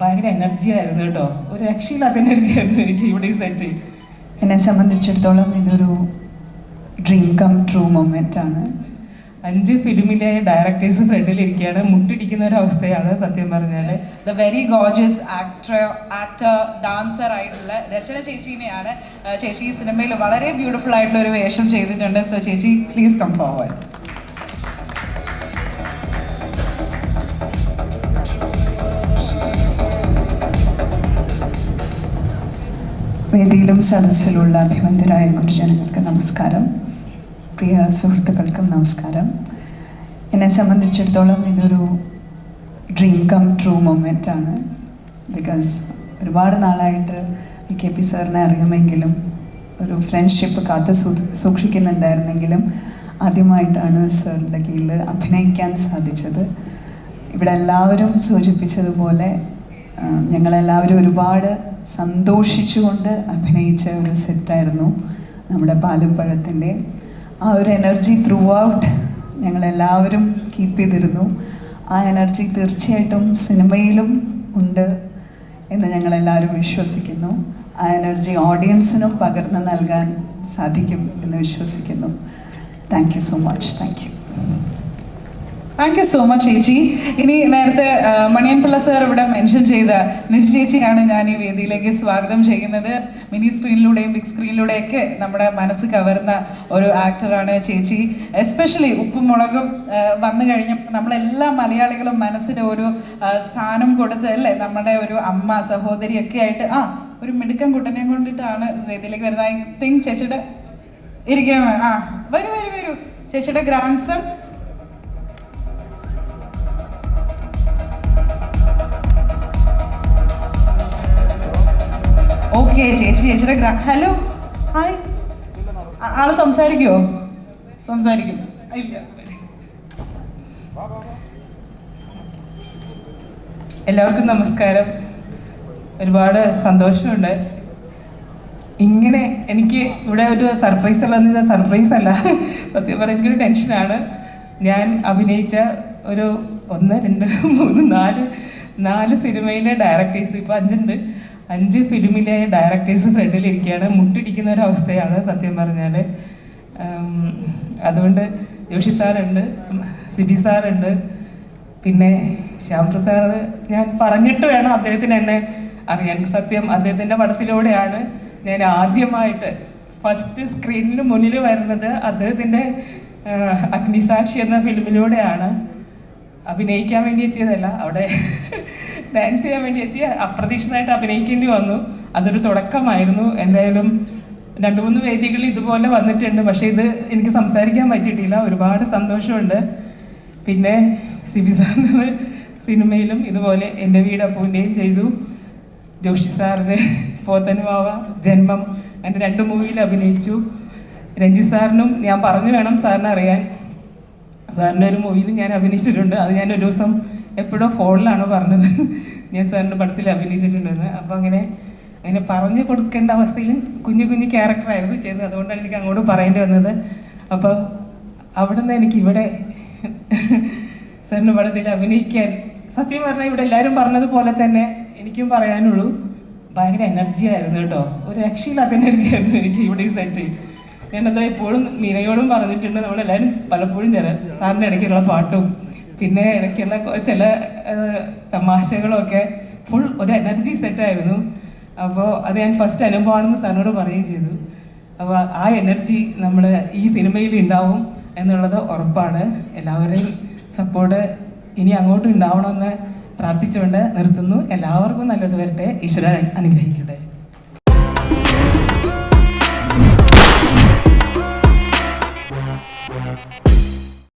ഭയങ്കര എനർജി ആയിരുന്നു കേട്ടോ. ഒരു രക്ഷയില്ലാത്ത എനർജി ആയിരുന്നു എനിക്ക് ഇവിടെ ഈ സെറ്റ് എന്നെ സംബന്ധിച്ചിടത്തോളം ഇതൊരു ഡ്രീം കം ട്രൂ മൊമെന്റ് ആണ്. അഞ്ച് ഫിലിമിലെ ഡയറക്ടേഴ്സ് ഫ്രണ്ടിൽ ഇരിക്കുകയാണ്. മുട്ടിടിക്കുന്ന ഒരു അവസ്ഥയാണ് സത്യം പറഞ്ഞാൽ the very gorgeous actor actor dancer ആയിട്ടുള്ള രചന ചേച്ചീനെയാണ് ചേച്ചി ഈ സിനിമയിൽ വളരെ ബ്യൂട്ടിഫുൾ ആയിട്ടുള്ള ഒരു വേഷം ചെയ്തിട്ടുണ്ട്. സോ ചേച്ചി പ്ലീസ് കം ഫോർവേഡ് വേദിയിലും സദസ്സിലുള്ള അഭിമന്യരായ ഗുരുജനങ്ങൾക്ക് നമസ്കാരം. പ്രിയ സുഹൃത്തുക്കൾക്കും നമസ്കാരം. എന്നെ സംബന്ധിച്ചിടത്തോളം ഇതൊരു ഡ്രീം കം ട്രൂ മൊമെന്റ് ആണ്. ബിക്കോസ് ഒരുപാട് നാളായിട്ട് വി കെ പി സാറിനെ അറിയുമെങ്കിലും ഒരു ഫ്രണ്ട്ഷിപ്പ് കാത്തു സൂക്ഷിക്കുന്നുണ്ടായിരുന്നെങ്കിലും ആദ്യമായിട്ടാണ് സാറിന്റെ കീഴിൽ അഭിനയിക്കാൻ സാധിച്ചത്. ഇവിടെ എല്ലാവരും സൂചിപ്പിച്ചതുപോലെ ഞങ്ങളെല്ലാവരും ഒരുപാട് സന്തോഷിച്ചുകൊണ്ട് അഭിനയിച്ച ഒരു സെറ്റായിരുന്നു നമ്മുടെ പാലുംപഴത്തിന്റെ. ആ ഒരു എനർജി ത്രൂ ഔട്ട് ഞങ്ങളെല്ലാവരും കീപ്പ് ചെയ്തിരുന്നു. ആ എനർജി തീർച്ചയായിട്ടും സിനിമയിലും ഉണ്ട് എന്ന് ഞങ്ങളെല്ലാവരും വിശ്വസിക്കുന്നു. ആ എനർജി ഓഡിയൻസിനും പകർന്നു നൽകാൻ സാധിക്കും എന്ന് വിശ്വസിക്കുന്നു. Thank you so much thank you thank you so much ചേച്ചി. ഇനി നേരത്തെ മണിയൻപിള്ള മണിയൻ പിള്ള സാർ ഇവിടെ മെൻഷൻ ചെയ്ത നിജ് ചേച്ചിയാണ് ഞാൻ ഈ വേദിയിലേക്ക് സ്വാഗതം ചെയ്യുന്നത്. മിനി സ്ക്രീനിലൂടെയും ബിഗ് സ്ക്രീനിലൂടെയൊക്കെ നമ്മുടെ മനസ്സ് കവർന്ന ഒരു ആക്ടറാണ് ചേച്ചി. എസ്പെഷ്യലി ഉപ്പും മുളകും വന്നു കഴിഞ്ഞപ്പോൾ നമ്മളെല്ലാ മലയാളികളും മനസ്സിന് ഒരു സ്ഥാനം കൊടുത്ത് അല്ലേ? നമ്മുടെ ഒരു അമ്മ സഹോദരിയൊക്കെ ആയിട്ട് ആ ഒരു മിടുക്കൻ കുട്ടനെ കൊണ്ടിട്ടാണ് വേദിയിലേക്ക് വരുന്നത്. ഐ തിങ്ക് ചേച്ചിയുടെ ഇരിക്കുകയാണ്. ആ വരൂ വരൂ വരൂ. ചേച്ചിയുടെ ഗ്രാൻഡ് സൺ ഓക്കെ ചേച്ചി ചേച്ചിയുടെ ഹലോ ഹായ്. ആൾ സംസാരിക്കുമോ സംസാരിക്കും ഇല്ല. എല്ലാവർക്കും നമസ്കാരം. ഒരുപാട് സന്തോഷമുണ്ട്. ഇങ്ങനെ എനിക്ക് ഇവിടെ ഒരു സർപ്രൈസ് ഉള്ളതെന്ന് സർപ്രൈസ് അല്ല. സത്യം പറഞ്ഞ എനിക്കൊരു ടെൻഷനാണ് ഞാൻ അഭിനയിച്ച ഒരു ഒന്ന് രണ്ട് മൂന്ന് നാല് നാല് സിനിമയിലെ ഡയറക്ടേഴ്സ് ഇപ്പോൾ അഞ്ചുണ്ട്. അഞ്ച് ഫിലിമിലെ ഡയറക്ടേഴ്സ് ഫ്രണ്ടിലിരിക്കുകയാണ് മുട്ടിടിക്കുന്ന ഒരു അവസ്ഥയാണ് സത്യം പറഞ്ഞാൽ അതുകൊണ്ട് ജോഷി സാറുണ്ട് സിബി സാറുണ്ട് പിന്നെ ശ്യാംപ്രസാദ് ഞാൻ പറഞ്ഞിട്ട് വേണം അദ്ദേഹത്തിന് എന്നെ അറിയാൻ. സത്യം അദ്ദേഹത്തിന്റെ പടത്തിലൂടെയാണ് ഞാൻ ആദ്യമായിട്ട് ഫസ്റ്റ് സ്ക്രീനിന് മുന്നിൽ വരുന്നത് അദ്ദേഹത്തിന്റെ അഗ്നിസാക്ഷി എന്ന ഫിലിമിലൂടെയാണ് അഭിനയിക്കാൻ വേണ്ടി എത്തിയതല്ല അവിടെ ഡാൻസ് ചെയ്യാൻ വേണ്ടി എത്തിയ അപ്രതീക്ഷിതമായിട്ട് അഭിനയിക്കേണ്ടി വന്നു. അതൊരു തുടക്കമായിരുന്നു. എന്തായാലും രണ്ട് മൂന്ന് വേദികളിൽ ഇതുപോലെ വന്നിട്ടുണ്ട്. പക്ഷേ ഇത് എനിക്ക് സംസാരിക്കാൻ പറ്റിയിട്ടില്ല. ഒരുപാട് സന്തോഷമുണ്ട്. പിന്നെ സിബി സാറിന് സിനിമയിലും ഇതുപോലെ എന്റെ വീട് അപ്പൂന്റെയും ചെയ്തു. ജോഷി സാറിന് പോത്തനുമാവ ജന്മം എന്റെ രണ്ട് മൂവിയിൽ അഭിനയിച്ചു. രഞ്ജിത്ത് സാറിനും ഞാൻ പറഞ്ഞു വേണം സാറിനെ അറിയാൻ. സാറിന്റെ ഒരു മൂവിയിൽ ഞാൻ അഭിനയിച്ചിട്ടുണ്ട്. അത് ഞാൻ ഒരു ദിവസം എപ്പോഴോ ഫോണിലാണ് പറഞ്ഞത്. ഞാൻ സാറിന്റെ പടത്തിൽ അഭിനയിച്ചിട്ടുണ്ടെന്ന്. അപ്പോൾ അങ്ങനെ അങ്ങനെ പറഞ്ഞു കൊടുക്കേണ്ട അവസ്ഥയിൽ കുഞ്ഞു കുഞ്ഞു ക്യാരക്ടറായിരുന്നു ചെയ്തത്. അതുകൊണ്ടാണ് എനിക്ക് അങ്ങോട്ട് പറയേണ്ടി വന്നത്. അപ്പോൾ അവിടെ നിന്ന് എനിക്ക് ഇവിടെ സാറിന്റെ പടത്തിൽ അഭിനയിക്കാൻ സത്യം പറഞ്ഞാൽ ഇവിടെ എല്ലാവരും പറഞ്ഞതുപോലെ തന്നെ എനിക്കും പറയാനുള്ളൂ. ഭയങ്കര എനർജി ആയിരുന്നു കേട്ടോ. ഒരു രക്ഷയില്ലാത്ത എനർജി ആയിരുന്നു എനിക്ക് ഇവിടെ ഈ സെറ്റ് ഞാനത് എപ്പോഴും മീനയോടും പറഞ്ഞിട്ടുണ്ട്. നമ്മളെല്ലാവരും പലപ്പോഴും ചില സാറിന്റെ ഇടയ്ക്കുള്ള പാട്ടും പിന്നെ ഇടയ്ക്കുള്ള ചില തമാശകളൊക്കെ ഫുൾ ഒരു എനർജി സെറ്റായിരുന്നു അപ്പോൾ അത് ഞാൻ ഫസ്റ്റ് അനുഭവമാണെന്ന് സാറിനോട് പറയുകയും ചെയ്തു. അപ്പോൾ ആ എനർജി നമ്മൾ ഈ സിനിമയിൽ ഉണ്ടാവും എന്നുള്ളത് ഉറപ്പാണ്. എല്ലാവരെയും സപ്പോർട്ട് ഇനി അങ്ങോട്ടും ഉണ്ടാവണമെന്ന് പ്രാർത്ഥിച്ചുകൊണ്ട് നിർത്തുന്നു. എല്ലാവർക്കും നല്ലത് വരട്ടെ. ഈശ്വരൻ അനുഗ്രഹിക്കട്ടെ